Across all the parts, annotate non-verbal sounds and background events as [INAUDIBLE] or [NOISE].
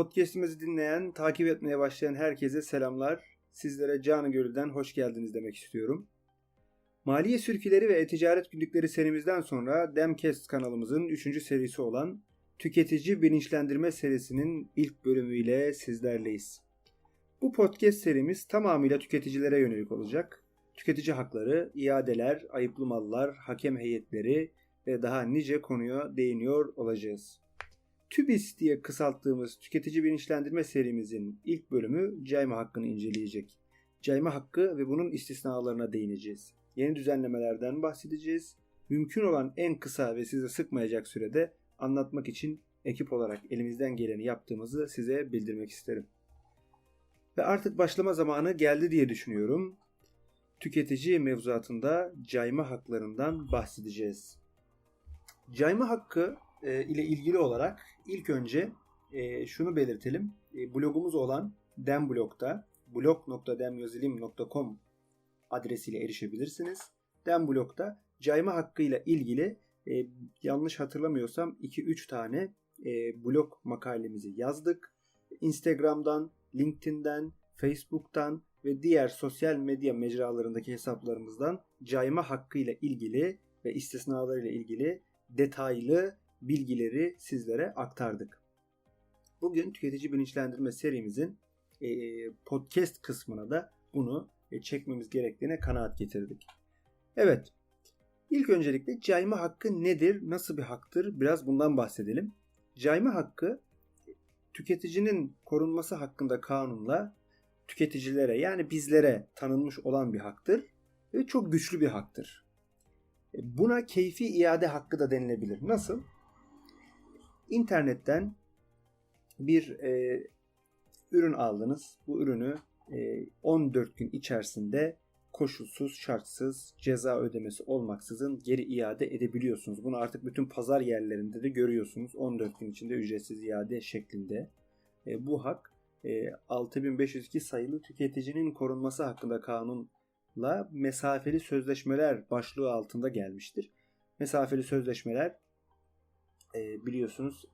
Podcast'imizi dinleyen, takip etmeye başlayan herkese selamlar. Sizlere canı gönülden hoş geldiniz demek istiyorum. Maliye sürküleri ve e-ticaret günlükleri serimizden sonra Demcast kanalımızın 3. serisi olan Tüketici Bilinçlendirme serisinin ilk bölümüyle sizlerleyiz. Bu podcast serimiz tamamıyla tüketicilere yönelik olacak. Tüketici hakları, iadeler, ayıplı mallar, hakem heyetleri ve daha nice konuya değiniyor olacağız. TÜBİS diye kısalttığımız tüketici bilinçlendirme serimizin ilk bölümü cayma hakkını inceleyecek. Cayma hakkı ve bunun istisnalarına değineceğiz. Yeni düzenlemelerden bahsedeceğiz. Mümkün olan en kısa ve size sıkmayacak sürede anlatmak için ekip olarak elimizden geleni yaptığımızı size bildirmek isterim. Ve artık başlama zamanı geldi diye düşünüyorum. Tüketici mevzuatında cayma haklarından bahsedeceğiz. Cayma hakkı e, ile ilgili olarak ilk önce e, şunu belirtelim. E, blogumuz olan Demblog'da blog.demyozilim.com adresiyle erişebilirsiniz. Demblog'da cayma hakkı ile ilgili e, yanlış hatırlamıyorsam 2-3 tane e, blog makalemizi yazdık. Instagram'dan, LinkedIn'den, Facebook'tan ve diğer sosyal medya mecralarındaki hesaplarımızdan cayma hakkı ile ilgili ve istisnaları ile ilgili detaylı bilgileri sizlere aktardık. Bugün tüketici bilinçlendirme serimizin e, podcast kısmına da bunu e, çekmemiz gerektiğine kanaat getirdik. Evet, ilk öncelikle cayma hakkı nedir, nasıl bir haktır biraz bundan bahsedelim. Cayma hakkı tüketicinin korunması hakkında kanunla tüketicilere yani bizlere tanınmış olan bir haktır ve çok güçlü bir haktır. E, buna keyfi iade hakkı da denilebilir. Nasıl? İnternetten bir e, ürün aldınız. Bu ürünü e, 14 gün içerisinde koşulsuz, şartsız, ceza ödemesi olmaksızın geri iade edebiliyorsunuz. Bunu artık bütün pazar yerlerinde de görüyorsunuz. 14 gün içinde ücretsiz iade şeklinde. E, bu hak e, 6502 sayılı tüketicinin korunması hakkında kanunla mesafeli sözleşmeler başlığı altında gelmiştir. Mesafeli sözleşmeler e, biliyorsunuz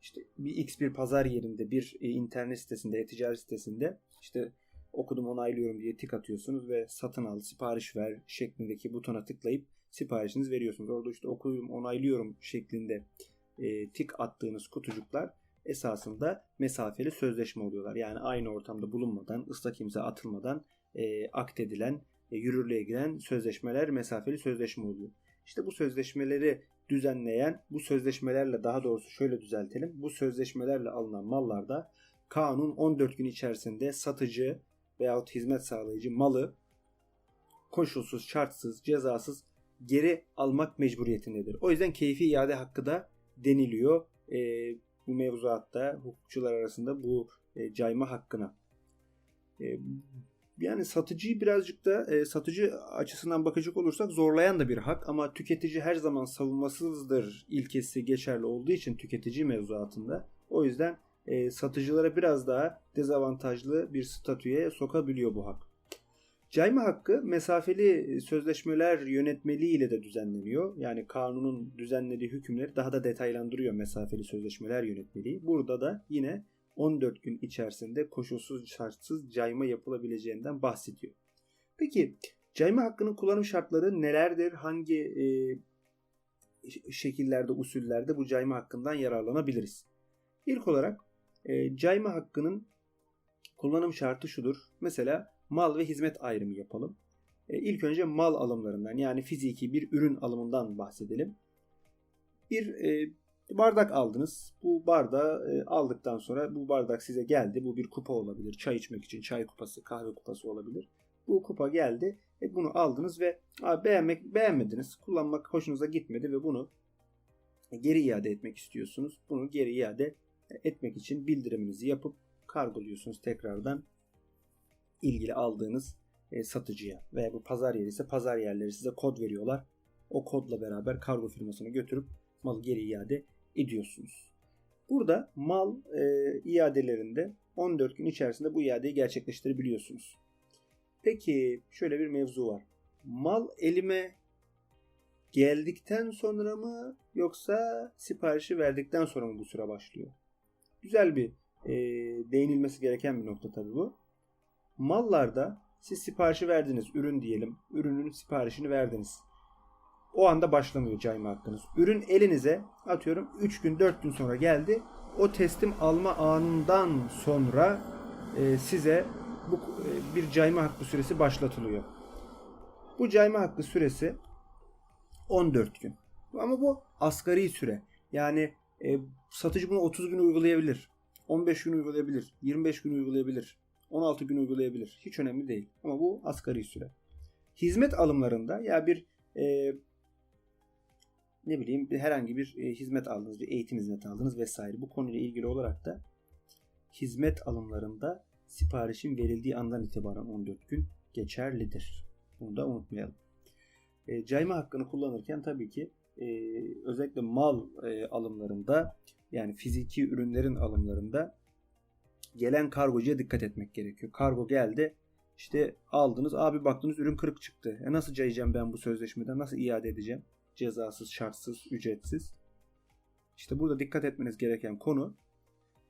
işte bir X bir pazar yerinde bir e, internet sitesinde, e-ticaret sitesinde işte okudum onaylıyorum diye tik atıyorsunuz ve satın al, sipariş ver şeklindeki butona tıklayıp siparişinizi veriyorsunuz. Orada işte okudum onaylıyorum şeklinde e, tik attığınız kutucuklar esasında mesafeli sözleşme oluyorlar. Yani aynı ortamda bulunmadan, ıslak imza atılmadan e, akdedilen, e, yürürlüğe giren sözleşmeler mesafeli sözleşme oluyor. İşte bu sözleşmeleri düzenleyen bu sözleşmelerle daha doğrusu şöyle düzeltelim. Bu sözleşmelerle alınan mallarda kanun 14 gün içerisinde satıcı veyahut hizmet sağlayıcı malı koşulsuz, şartsız, cezasız geri almak mecburiyetindedir. O yüzden keyfi iade hakkı da deniliyor e, bu mevzuatta hukukçular arasında bu e, cayma hakkına. E, yani satıcıyı birazcık da e, satıcı açısından bakacak olursak zorlayan da bir hak ama tüketici her zaman savunmasızdır ilkesi geçerli olduğu için tüketici mevzuatında. O yüzden e, satıcılara biraz daha dezavantajlı bir statüye sokabiliyor bu hak. Cayma hakkı mesafeli sözleşmeler yönetmeliği ile de düzenleniyor. Yani kanunun düzenlediği hükümleri daha da detaylandırıyor mesafeli sözleşmeler yönetmeliği. Burada da yine 14 gün içerisinde koşulsuz şartsız cayma yapılabileceğinden bahsediyor. Peki cayma hakkının kullanım şartları nelerdir? Hangi e, şekillerde, usullerde bu cayma hakkından yararlanabiliriz? İlk olarak e, cayma hakkının kullanım şartı şudur. Mesela mal ve hizmet ayrımı yapalım. E, ilk önce mal alımlarından yani fiziki bir ürün alımından bahsedelim. Bir e, bardak aldınız. Bu bardağı e, aldıktan sonra bu bardak size geldi. Bu bir kupa olabilir. Çay içmek için çay kupası, kahve kupası olabilir. Bu kupa geldi. E, bunu aldınız ve beğenmek beğenmediniz. Kullanmak hoşunuza gitmedi ve bunu geri iade etmek istiyorsunuz. Bunu geri iade etmek için bildiriminizi yapıp kargoluyorsunuz tekrardan ilgili aldığınız e, satıcıya veya bu pazar yeri ise pazar yerleri size kod veriyorlar. O kodla beraber kargo firmasına götürüp malı geri iade ediyorsunuz. Burada mal e, iadelerinde 14 gün içerisinde bu iadeyi gerçekleştirebiliyorsunuz. Peki şöyle bir mevzu var. Mal elime geldikten sonra mı yoksa siparişi verdikten sonra mı bu süre başlıyor? Güzel bir e, değinilmesi gereken bir nokta tabii bu. Mallarda siz siparişi verdiniz. Ürün diyelim. Ürünün siparişini verdiniz. O anda başlamıyor cayma hakkınız. Ürün elinize atıyorum 3 gün 4 gün sonra geldi. O teslim alma anından sonra e, size bu e, bir cayma hakkı süresi başlatılıyor. Bu cayma hakkı süresi 14 gün. Ama bu asgari süre. Yani e, satıcı bunu 30 gün uygulayabilir. 15 gün uygulayabilir. 25 gün uygulayabilir. 16 gün uygulayabilir. Hiç önemli değil. Ama bu asgari süre. Hizmet alımlarında ya bir e, ne bileyim bir herhangi bir e, hizmet aldınız, bir eğitim hizmeti aldınız vesaire. Bu konuyla ilgili olarak da hizmet alımlarında siparişin verildiği andan itibaren 14 gün geçerlidir. Bunu da unutmayalım. E, cayma hakkını kullanırken tabii ki e, özellikle mal e, alımlarında yani fiziki ürünlerin alımlarında gelen kargocuya dikkat etmek gerekiyor. Kargo geldi işte aldınız abi baktınız ürün kırık çıktı. E nasıl cayacağım ben bu sözleşmeden nasıl iade edeceğim? Cezasız, şartsız, ücretsiz. İşte burada dikkat etmeniz gereken konu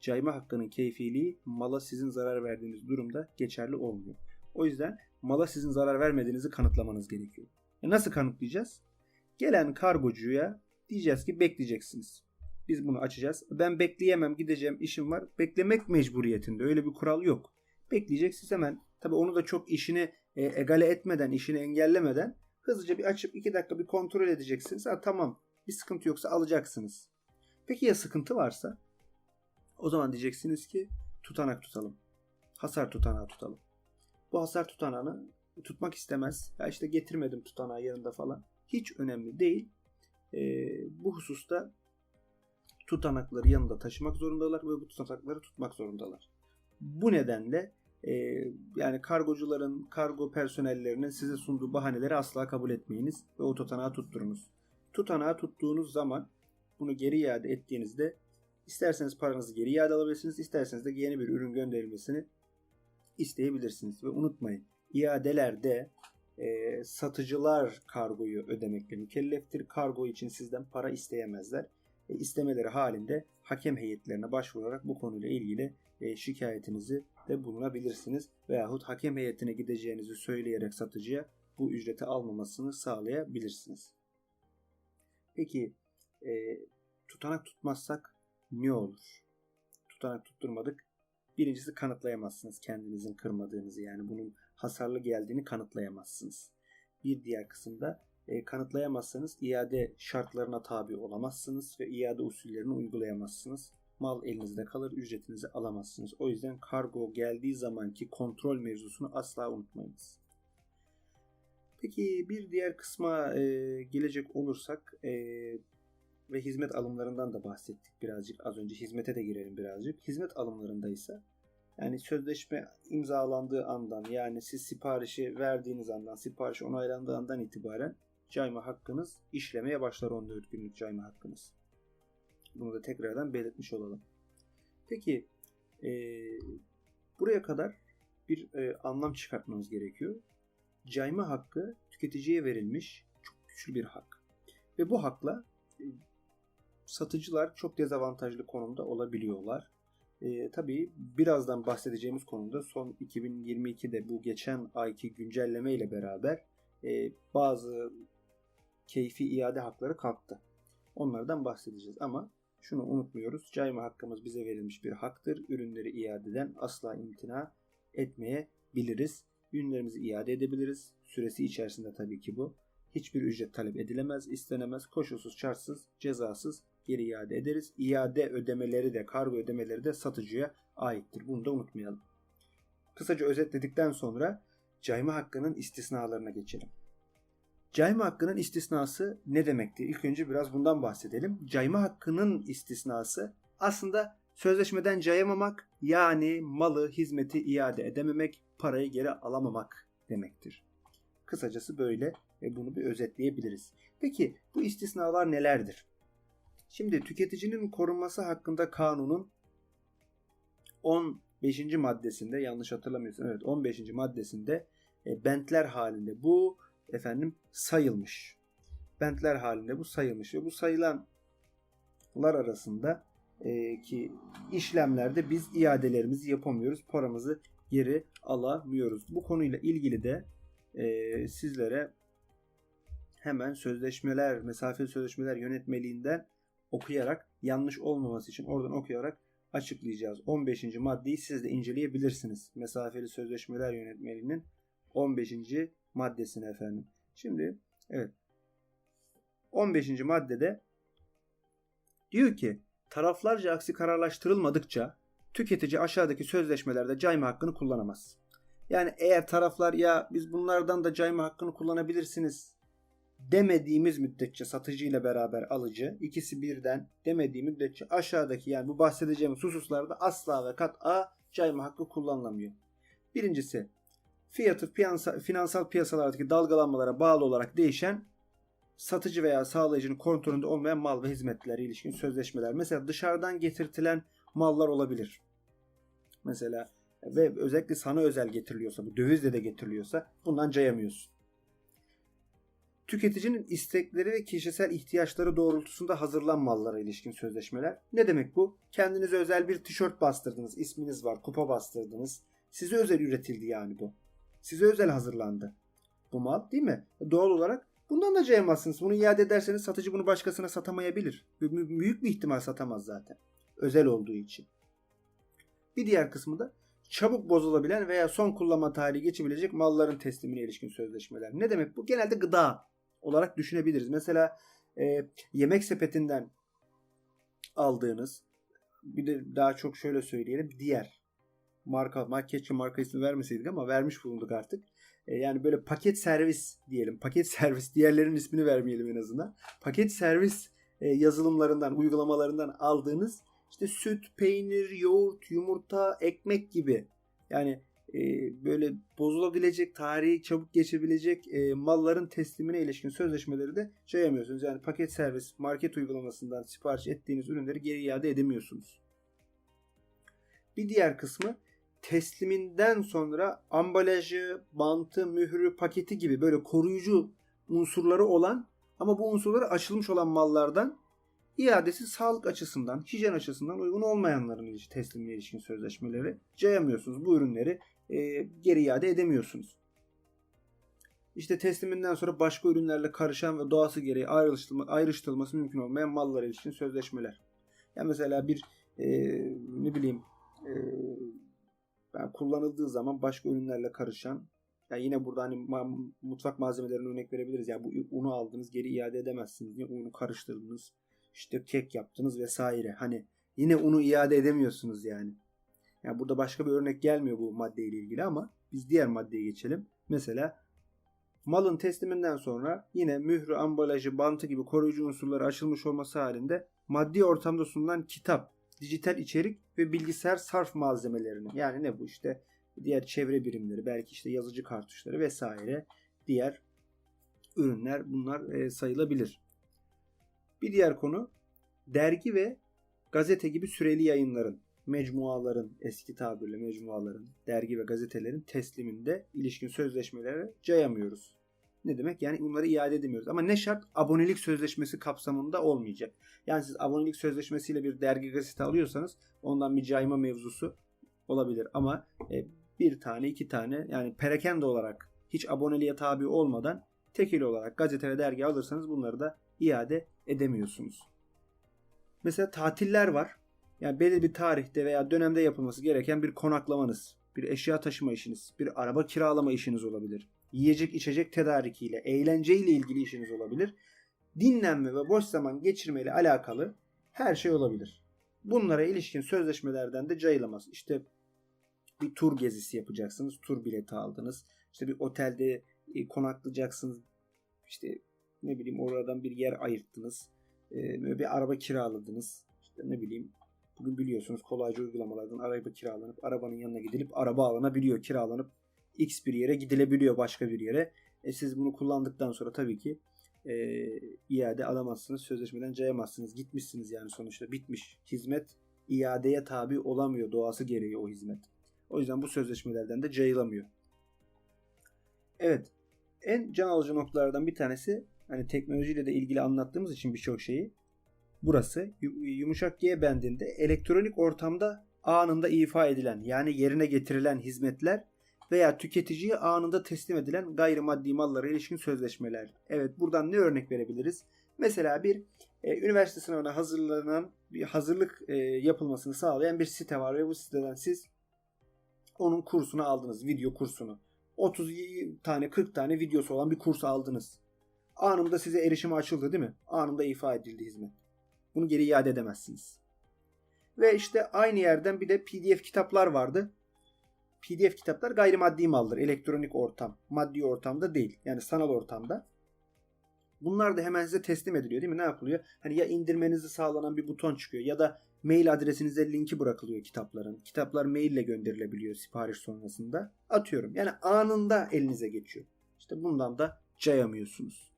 cayma hakkının keyfiliği mala sizin zarar verdiğiniz durumda geçerli olmuyor. O yüzden mala sizin zarar vermediğinizi kanıtlamanız gerekiyor. E nasıl kanıtlayacağız? Gelen kargocuya diyeceğiz ki bekleyeceksiniz. Biz bunu açacağız. Ben bekleyemem gideceğim işim var. Beklemek mecburiyetinde. Öyle bir kural yok. Bekleyeceksiniz hemen. Tabi onu da çok işini e, egale etmeden, işini engellemeden hızlıca bir açıp iki dakika bir kontrol edeceksiniz. Ha, tamam bir sıkıntı yoksa alacaksınız. Peki ya sıkıntı varsa? O zaman diyeceksiniz ki tutanak tutalım. Hasar tutanağı tutalım. Bu hasar tutanağını tutmak istemez. Ya işte getirmedim tutanağı yanında falan. Hiç önemli değil. E, bu hususta tutanakları yanında taşımak zorundalar ve bu tutanakları tutmak zorundalar. Bu nedenle e, yani kargocuların, kargo personellerinin size sunduğu bahaneleri asla kabul etmeyiniz ve o tutanağı tutturunuz. Tutanağı tuttuğunuz zaman bunu geri iade ettiğinizde isterseniz paranızı geri iade alabilirsiniz, isterseniz de yeni bir ürün gönderilmesini isteyebilirsiniz. Ve unutmayın iadelerde e, satıcılar kargoyu ödemekle mükelleftir. Kargo için sizden para isteyemezler. E, istemeleri halinde hakem heyetlerine başvurarak bu konuyla ilgili e, şikayetinizi de bulunabilirsiniz. Veyahut hakem heyetine gideceğinizi söyleyerek satıcıya bu ücreti almamasını sağlayabilirsiniz. Peki e, tutanak tutmazsak ne olur? Tutanak tutturmadık. Birincisi kanıtlayamazsınız kendinizin kırmadığınızı yani bunun hasarlı geldiğini kanıtlayamazsınız. Bir diğer kısımda e, kanıtlayamazsanız iade şartlarına tabi olamazsınız ve iade usullerini uygulayamazsınız. Mal elinizde kalır, ücretinizi alamazsınız. O yüzden kargo geldiği zamanki kontrol mevzusunu asla unutmayınız. Peki bir diğer kısma e, gelecek olursak e, ve hizmet alımlarından da bahsettik birazcık. Az önce hizmete de girelim birazcık. Hizmet alımlarında ise yani sözleşme imzalandığı andan yani siz siparişi verdiğiniz andan, sipariş onaylandığı andan itibaren cayma hakkınız işlemeye başlar 14 günlük cayma hakkınız. Bunu da tekrardan belirtmiş olalım. Peki e, buraya kadar bir e, anlam çıkartmamız gerekiyor. Cayma hakkı tüketiciye verilmiş çok güçlü bir hak. Ve bu hakla e, satıcılar çok dezavantajlı konumda olabiliyorlar. E, tabii birazdan bahsedeceğimiz konuda son 2022'de bu geçen ayki güncelleme ile beraber e, bazı keyfi iade hakları kalktı. Onlardan bahsedeceğiz ama şunu unutmuyoruz. Cayma hakkımız bize verilmiş bir haktır. Ürünleri iadeden asla imtina etmeyebiliriz. Ürünlerimizi iade edebiliriz. Süresi içerisinde tabii ki bu. Hiçbir ücret talep edilemez, istenemez, koşulsuz, şartsız, cezasız geri iade ederiz. İade ödemeleri de, kargo ödemeleri de satıcıya aittir. Bunu da unutmayalım. Kısaca özetledikten sonra cayma hakkının istisnalarına geçelim. Cayma hakkının istisnası ne demekti? İlk önce biraz bundan bahsedelim. Cayma hakkının istisnası aslında sözleşmeden cayamamak yani malı, hizmeti iade edememek, parayı geri alamamak demektir. Kısacası böyle ve bunu bir özetleyebiliriz. Peki bu istisnalar nelerdir? Şimdi tüketicinin korunması hakkında kanunun 15. maddesinde yanlış hatırlamıyorsam evet 15. maddesinde e, bentler halinde bu efendim sayılmış. Bentler halinde bu sayılmış ve bu sayılanlar arasında e, ki işlemlerde biz iadelerimizi yapamıyoruz. Paramızı geri alamıyoruz. Bu konuyla ilgili de e, sizlere hemen sözleşmeler, mesafeli sözleşmeler yönetmeliğinden okuyarak yanlış olmaması için oradan okuyarak açıklayacağız. 15. maddeyi siz de inceleyebilirsiniz. Mesafeli sözleşmeler yönetmeliğinin 15. maddesini efendim. Şimdi evet 15. maddede diyor ki taraflarca aksi kararlaştırılmadıkça tüketici aşağıdaki sözleşmelerde cayma hakkını kullanamaz. Yani eğer taraflar ya biz bunlardan da cayma hakkını kullanabilirsiniz demediğimiz müddetçe satıcı ile beraber alıcı ikisi birden demediği müddetçe aşağıdaki yani bu bahsedeceğimiz hususlarda asla ve kat'a cayma hakkı kullanılamıyor. Birincisi fiyatı piyasa, finansal piyasalardaki dalgalanmalara bağlı olarak değişen satıcı veya sağlayıcının kontrolünde olmayan mal ve hizmetlere ilişkin sözleşmeler. Mesela dışarıdan getirtilen mallar olabilir. Mesela ve özellikle sana özel getiriliyorsa, bu dövizle de getiriliyorsa bundan cayamıyorsun. Tüketicinin istekleri ve kişisel ihtiyaçları doğrultusunda hazırlan mallara ilişkin sözleşmeler. Ne demek bu? Kendinize özel bir tişört bastırdınız, isminiz var, kupa bastırdınız. Size özel üretildi yani bu. Size özel hazırlandı. Bu mal değil mi? Doğal olarak bundan da cayamazsınız. Bunu iade ederseniz satıcı bunu başkasına satamayabilir. Büyük bir ihtimal satamaz zaten. Özel olduğu için. Bir diğer kısmı da çabuk bozulabilen veya son kullanma tarihi geçebilecek malların teslimine ilişkin sözleşmeler. Ne demek bu? Genelde gıda olarak düşünebiliriz. Mesela e, yemek sepetinden aldığınız bir de daha çok şöyle söyleyelim diğer marka marketçi marka ismi vermeseydik ama vermiş bulunduk artık. E, yani böyle paket servis diyelim. Paket [LAUGHS] servis diğerlerinin ismini vermeyelim en azından. Paket servis e, yazılımlarından, uygulamalarından aldığınız işte süt, peynir, yoğurt, yumurta, ekmek gibi yani e, böyle bozulabilecek, tarihi çabuk geçebilecek malların teslimine ilişkin sözleşmeleri de sayamıyorsunuz. Yani paket servis, market uygulamasından sipariş ettiğiniz ürünleri geri iade edemiyorsunuz. Bir diğer kısmı tesliminden sonra ambalajı, bantı, mührü, paketi gibi böyle koruyucu unsurları olan ama bu unsurları açılmış olan mallardan iadesi sağlık açısından, hijyen açısından uygun olmayanların teslimine ilişkin sözleşmeleri cayamıyorsunuz. Bu ürünleri e, geri iade edemiyorsunuz. İşte tesliminden sonra başka ürünlerle karışan ve doğası gereği ayrıştırma, ayrıştırılması mümkün olmayan mallara ilişkin sözleşmeler. Yani mesela bir e, ne bileyim e, yani kullanıldığı zaman başka ürünlerle karışan yani yine burada hani mutfak malzemelerine örnek verebiliriz. Yani bu unu aldınız geri iade edemezsiniz diye unu karıştırdınız. işte kek yaptınız vesaire. Hani yine unu iade edemiyorsunuz yani. Yani burada başka bir örnek gelmiyor bu maddeyle ilgili ama biz diğer maddeye geçelim. Mesela malın tesliminden sonra yine mührü, ambalajı, bantı gibi koruyucu unsurları açılmış olması halinde maddi ortamda sunulan kitap, dijital içerik ve bilgisayar sarf malzemelerini yani ne bu işte diğer çevre birimleri belki işte yazıcı kartuşları vesaire diğer ürünler bunlar e, sayılabilir. Bir diğer konu dergi ve gazete gibi süreli yayınların mecmuaların eski tabirle mecmuaların, dergi ve gazetelerin tesliminde ilişkin sözleşmelere cayamıyoruz. Ne demek? Yani bunları iade edemiyoruz. Ama ne şart? Abonelik sözleşmesi kapsamında olmayacak. Yani siz abonelik sözleşmesiyle bir dergi gazete alıyorsanız ondan bir cayma mevzusu olabilir. Ama e, bir tane iki tane yani perakende olarak hiç aboneliğe tabi olmadan tekil olarak gazete ve dergi alırsanız bunları da iade edemiyorsunuz. Mesela tatiller var. Yani belirli bir tarihte veya dönemde yapılması gereken bir konaklamanız, bir eşya taşıma işiniz, bir araba kiralama işiniz olabilir. Yiyecek içecek tedarikiyle, eğlenceyle ilgili işiniz olabilir. Dinlenme ve boş zaman geçirmeyle alakalı her şey olabilir. Bunlara ilişkin sözleşmelerden de cayılamaz. İşte bir tur gezisi yapacaksınız. Tur bileti aldınız. İşte bir otelde e, konaklayacaksınız. İşte ne bileyim oradan bir yer ayırttınız. E, bir araba kiraladınız. İşte ne bileyim Bugün biliyorsunuz kolayca uygulamalardan araba kiralanıp arabanın yanına gidilip araba alınabiliyor. Kiralanıp X bir yere gidilebiliyor başka bir yere. E siz bunu kullandıktan sonra tabii ki e, iade alamazsınız. Sözleşmeden cayamazsınız. Gitmişsiniz yani sonuçta bitmiş. Hizmet iadeye tabi olamıyor. Doğası gereği o hizmet. O yüzden bu sözleşmelerden de cayılamıyor. Evet. En can alıcı noktalardan bir tanesi hani teknolojiyle de ilgili anlattığımız için birçok şeyi burası. Yumuşak G bendinde elektronik ortamda anında ifa edilen yani yerine getirilen hizmetler veya tüketiciye anında teslim edilen gayrimaddi mallara ilişkin sözleşmeler. Evet buradan ne örnek verebiliriz? Mesela bir e, üniversite sınavına hazırlanan bir hazırlık e, yapılmasını sağlayan bir site var ve bu siteden siz onun kursunu aldınız. Video kursunu. 30 tane 40 tane videosu olan bir kurs aldınız. Anında size erişime açıldı değil mi? Anında ifa edildi hizmet. Bunu geri iade edemezsiniz. Ve işte aynı yerden bir de PDF kitaplar vardı. PDF kitaplar gayrimaddi maldır. Elektronik ortam. Maddi ortamda değil. Yani sanal ortamda. Bunlar da hemen size teslim ediliyor değil mi? Ne yapılıyor? Hani ya indirmenizi sağlanan bir buton çıkıyor ya da mail adresinize linki bırakılıyor kitapların. Kitaplar maille gönderilebiliyor sipariş sonrasında. Atıyorum. Yani anında elinize geçiyor. İşte bundan da cayamıyorsunuz.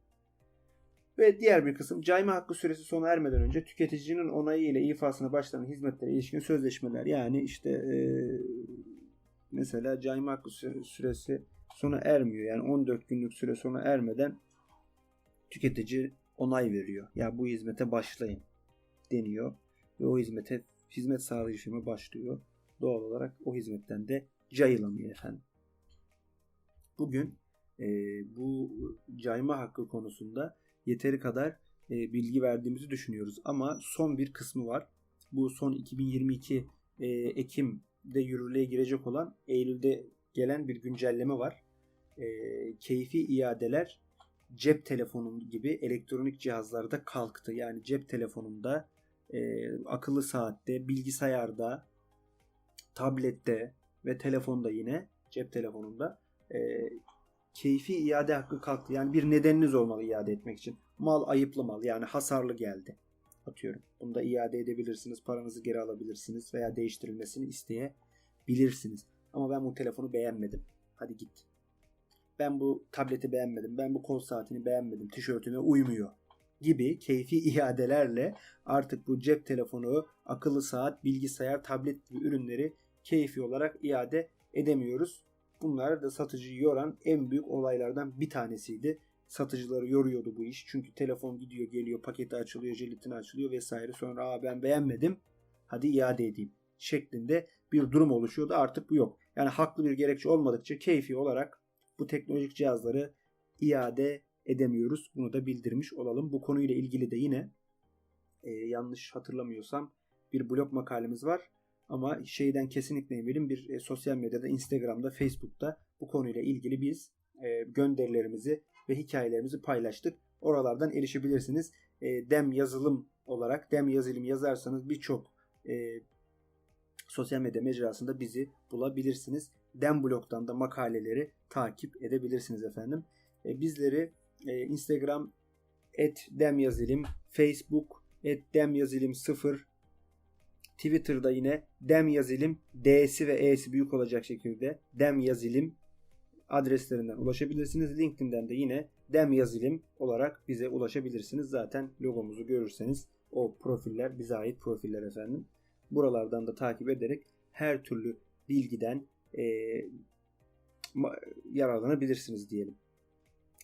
Ve diğer bir kısım cayma hakkı süresi sona ermeden önce tüketicinin onayı ile ifasına başlanan hizmetlere ilişkin sözleşmeler. Yani işte e, mesela cayma hakkı süresi sona ermiyor. Yani 14 günlük süre sona ermeden tüketici onay veriyor. Ya bu hizmete başlayın deniyor ve o hizmete hizmet sağlayıcı firma başlıyor. Doğal olarak o hizmetten de cayılamıyor efendim. Bugün e, bu cayma hakkı konusunda yeteri kadar e, bilgi verdiğimizi düşünüyoruz. Ama son bir kısmı var. Bu son 2022 e, Ekim'de yürürlüğe girecek olan Eylül'de gelen bir güncelleme var. E, keyfi iadeler cep telefonu gibi elektronik cihazlarda kalktı. Yani cep telefonunda, e, akıllı saatte, bilgisayarda, tablette ve telefonda yine cep telefonunda e, keyfi iade hakkı kalktı. Yani bir nedeniniz olmalı iade etmek için. Mal ayıplı mal yani hasarlı geldi. Atıyorum. Bunu da iade edebilirsiniz. Paranızı geri alabilirsiniz veya değiştirilmesini isteyebilirsiniz. Ama ben bu telefonu beğenmedim. Hadi git ben bu tableti beğenmedim, ben bu kol saatini beğenmedim, tişörtüme uymuyor gibi keyfi [LAUGHS] iadelerle artık bu cep telefonu, akıllı saat, bilgisayar, tablet gibi ürünleri keyfi olarak iade edemiyoruz. Bunlar da satıcıyı yoran en büyük olaylardan bir tanesiydi. Satıcıları yoruyordu bu iş. Çünkü telefon gidiyor geliyor paketi açılıyor jelatini açılıyor vesaire. Sonra Aa, ben beğenmedim hadi iade edeyim şeklinde bir durum oluşuyordu. Artık bu yok. Yani haklı bir gerekçe olmadıkça keyfi olarak bu teknolojik cihazları iade edemiyoruz. Bunu da bildirmiş olalım. Bu konuyla ilgili de yine e, yanlış hatırlamıyorsam bir blog makalemiz var. Ama şeyden kesinlikle eminim bir e, sosyal medyada, Instagram'da, Facebook'ta bu konuyla ilgili biz e, gönderilerimizi ve hikayelerimizi paylaştık. Oralardan erişebilirsiniz. E, dem yazılım olarak dem yazılım yazarsanız birçok e, sosyal medya mecrasında bizi bulabilirsiniz. Demblog'dan da makaleleri takip edebilirsiniz efendim. E, bizleri e, Instagram et demyazilim, Facebook et demyazilim 0, Twitter'da yine demyazilim D'si ve E'si büyük olacak şekilde demyazilim adreslerinden ulaşabilirsiniz. LinkedIn'den de yine demyazilim olarak bize ulaşabilirsiniz. Zaten logomuzu görürseniz o profiller bize ait profiller efendim. Buralardan da takip ederek her türlü bilgiden e, yararlanabilirsiniz diyelim.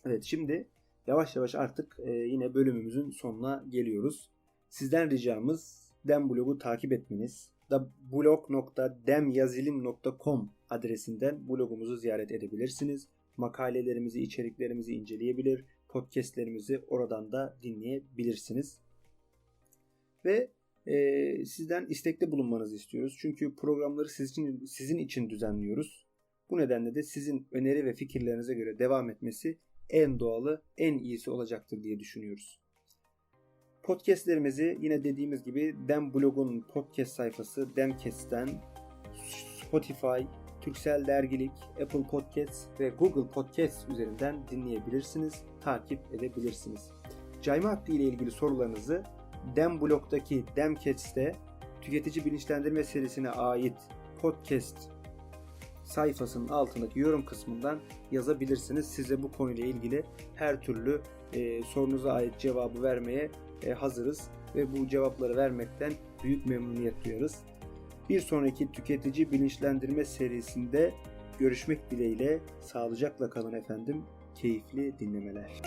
Evet şimdi yavaş yavaş artık e, yine bölümümüzün sonuna geliyoruz. Sizden ricamız Dem blogu takip etmeniz. Blog.demyazilim.com adresinden blogumuzu ziyaret edebilirsiniz. Makalelerimizi, içeriklerimizi inceleyebilir, podcastlerimizi oradan da dinleyebilirsiniz. Ve e, sizden istekte bulunmanızı istiyoruz. Çünkü programları sizin, sizin için düzenliyoruz. Bu nedenle de sizin öneri ve fikirlerinize göre devam etmesi en doğalı, en iyisi olacaktır diye düşünüyoruz. Podcastlerimizi yine dediğimiz gibi Dem Blog'un podcast sayfası Demcast'ten Spotify, Türksel Dergilik, Apple Podcast ve Google Podcast üzerinden dinleyebilirsiniz, takip edebilirsiniz. Cayma hakkı ile ilgili sorularınızı Dem Blog'daki Demcats'te tüketici bilinçlendirme serisine ait podcast sayfasının altındaki yorum kısmından yazabilirsiniz. Size bu konuyla ilgili her türlü e, sorunuza ait cevabı vermeye hazırız ve bu cevapları vermekten büyük memnuniyet duyarız. Bir sonraki tüketici bilinçlendirme serisinde görüşmek dileğiyle sağlıcakla kalın efendim. Keyifli dinlemeler.